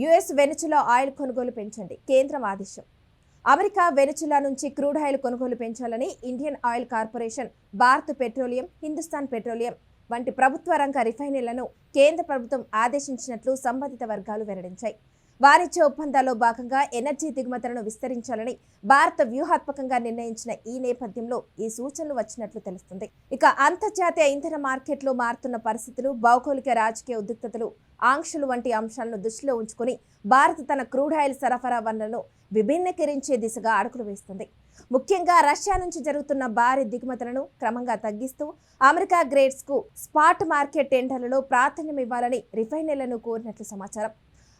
US వెనుచులా oil కొనుగోలు పెంచండి. కేంద్రం ఆదేశం. అమెరికా వెనుచులా నుంచి క్రూడ్ ఆయిల్ కొనుగోలు పెంచాలని Indian Oil Corporation Bharat Petroleum Hindustan Petroleum వంటి ప్రభుత్వ రంగ రిఫైనరీలను కేంద్ర ప్రభుత్వం ఆదేశించినట్లు సంబంధిత వర్గాలు వెల్లడించాయి. వాణిజ్య ఒప్పందాల్లో భాగంగా ఎనర్జీ దిగుమతులను విస్తరించాలని భారత వ్యూహాత్మకంగా నిర్ణయించిన ఈ నేపథ్యంలో ఈ సూచనలు వచ్చినట్లు తెలుస్తుంది. ఇక అంతర్జాతీయ ఇంధన మార్కెట్లో మారుతున్న పరిస్థితులు భౌగోళిక రాజకీయ ఉద్రిక్తతలు ఆంక్షలు వంటి అంశాలను దృష్టిలో ఉంచుకుని భారత్ తన క్రూడ్ ఆయిల్ సరఫరా వనరులను విభిన్నీకరించే దిశగా అడుగులు వేస్తుంది. ముఖ్యంగా రష్యా నుంచి జరుగుతున్న భారీ దిగుమతులను క్రమంగా తగ్గిస్తూ అమెరికా గ్రేడ్స్కు స్పాట్ మార్కెట్ టెండర్లలో ప్రాధాన్యం ఇవ్వాలని రిఫైనరీలను కోరినట్లు సమాచారం.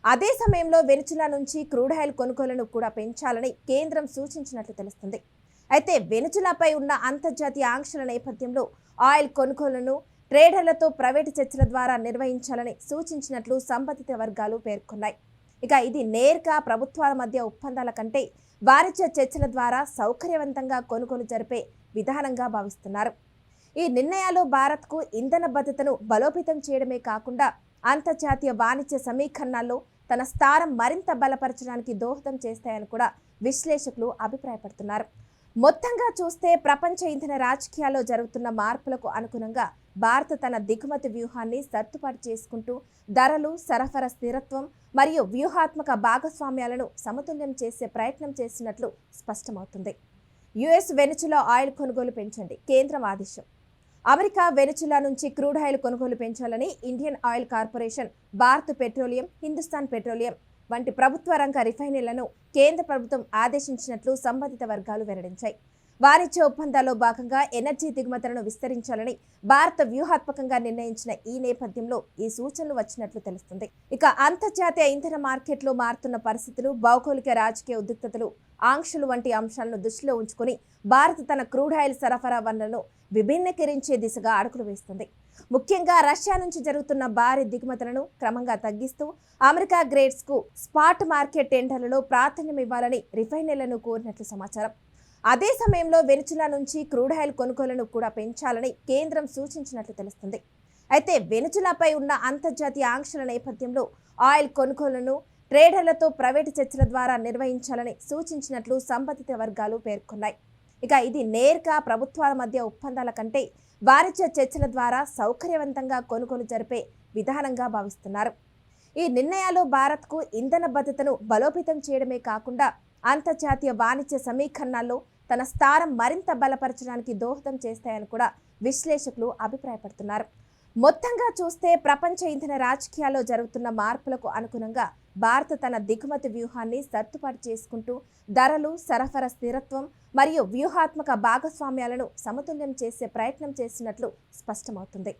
అదే సమయంలో వెనుచులా నుంచి క్రూడాయిల్ కొనుగోలను కూడా పెంచాలని కేంద్రం సూచించినట్లు తెలుస్తుంది. అయితే వెనుచులాపై ఉన్న అంతర్జాతీయ ఆంక్షల నేపథ్యంలో ఆయిల్ కొనుగోలను ట్రేడర్లతో ప్రైవేటు చర్చల ద్వారా నిర్వహించాలని సూచించినట్లు సంబంధిత వర్గాలు పేర్కొన్నాయి. ఇక ఇది నేరుగా ప్రభుత్వాల మధ్య ఒప్పందాల కంటే వాణిజ్య చర్చల ద్వారా సౌకర్యవంతంగా కొనుగోలు జరిపే విధానంగా భావిస్తున్నారు. ఈ నిర్ణయాలు భారత్కు ఇంధన భద్రతను బలోపేతం చేయడమే కాకుండా అంతర్జాతీయ వాణిజ్య సమీకరణాల్లో తన స్థానం మరింత బలపరచడానికి దోహదం చేస్తాయని కూడా విశ్లేషకులు అభిప్రాయపడుతున్నారు. మొత్తంగా చూస్తే ప్రపంచ ఇంధన రాజకీయాల్లో జరుగుతున్న మార్పులకు అనుగుణంగా భారత్ తన దిగుమతి వ్యూహాన్ని సర్దుబాటు చేసుకుంటూ ధరలు సరఫరా స్థిరత్వం మరియు వ్యూహాత్మక భాగస్వామ్యాలను సమతుల్యం చేసే ప్రయత్నం చేసినట్లు స్పష్టమవుతుంది. యుఎస్ వెనుచులో ఆయిల్ కొనుగోలు పెంచండి. కేంద్రం ఆదేశం. అమెరికా వెనుచులా నుంచి క్రూడ్ ఆయిల్ కొనుగోలు పెంచాలని Indian Oil Corporation Bharat Petroleum Hindustan Petroleum వంటి ప్రభుత్వ రంగ రిఫైనరీలను కేంద్ర ప్రభుత్వం ఆదేశించినట్లు సంబంధిత వర్గాలు వెల్లడించాయి. వాణిజ్య ఒప్పందాల్లో భాగంగా ఎనర్జీ దిగుమతులను విస్తరించాలని భారత వ్యూహాత్మకంగా నిర్ణయించిన ఈ నేపథ్యంలో ఈ సూచనలు వచ్చినట్లు తెలుస్తుంది. ఇక అంతర్జాతీయ ఇంధన మార్కెట్లో మారుతున్న పరిస్థితులు భౌగోళిక రాజకీయ ఉద్రిక్తతలు ఆంక్షలు వంటి అంశాలను దృష్టిలో ఉంచుకుని భారత్ తన క్రూడ్ ఆయిల్ సరఫరా వనరులను విభిన్నీకరించే దిశగా అడుగులు వేస్తుంది. ముఖ్యంగా రష్యా నుంచి జరుగుతున్న భారీ దిగుమతులను క్రమంగా తగ్గిస్తూ అమెరికా గ్రేడ్స్కు స్పాట్ మార్కెట్ టెండర్లలో ప్రాధాన్యం ఇవ్వాలని రిఫైనర్లను కోరినట్లు సమాచారం. అదే సమయంలో వెనుచులా నుంచి క్రూడాయిల్ కొనుగోలను కూడా పెంచాలని కేంద్రం సూచించినట్లు తెలుస్తుంది. అయితే వెనుచులాపై ఉన్న అంతర్జాతీయ ఆంక్షల నేపథ్యంలో ఆయిల్ కొనుగోలను ట్రేడర్లతో ప్రైవేటు చర్చల ద్వారా నిర్వహించాలని సూచించినట్లు సంబంధిత వర్గాలు పేర్కొన్నాయి. ఇక ఇది నేరుగా ప్రభుత్వాల మధ్య ఒప్పందాల కంటే వాణిజ్య చర్చల ద్వారా సౌకర్యవంతంగా కొనుగోలు జరిపే విధానంగా భావిస్తున్నారు. ఈ నిర్ణయాలు భారత్కు ఇంధన భద్రతను బలోపేతం చేయడమే కాకుండా అంతర్జాతీయ వాణిజ్య సమీకరణాల్లో తన స్థానం మరింత బలపరచడానికి దోహదం చేస్తాయని కూడా విశ్లేషకులు అభిప్రాయపడుతున్నారు. మొత్తంగా చూస్తే ప్రపంచ ఇంధన రాజకీయాల్లో జరుగుతున్న మార్పులకు అనుగుణంగా భారత్ తన దిగుమతి వ్యూహాన్ని సర్దుబాటు చేసుకుంటూ ధరలు సరఫరా స్థిరత్వం మరియు వ్యూహాత్మక భాగస్వామ్యాలను సమతుల్యం చేసే ప్రయత్నం చేసినట్లు స్పష్టమవుతుంది.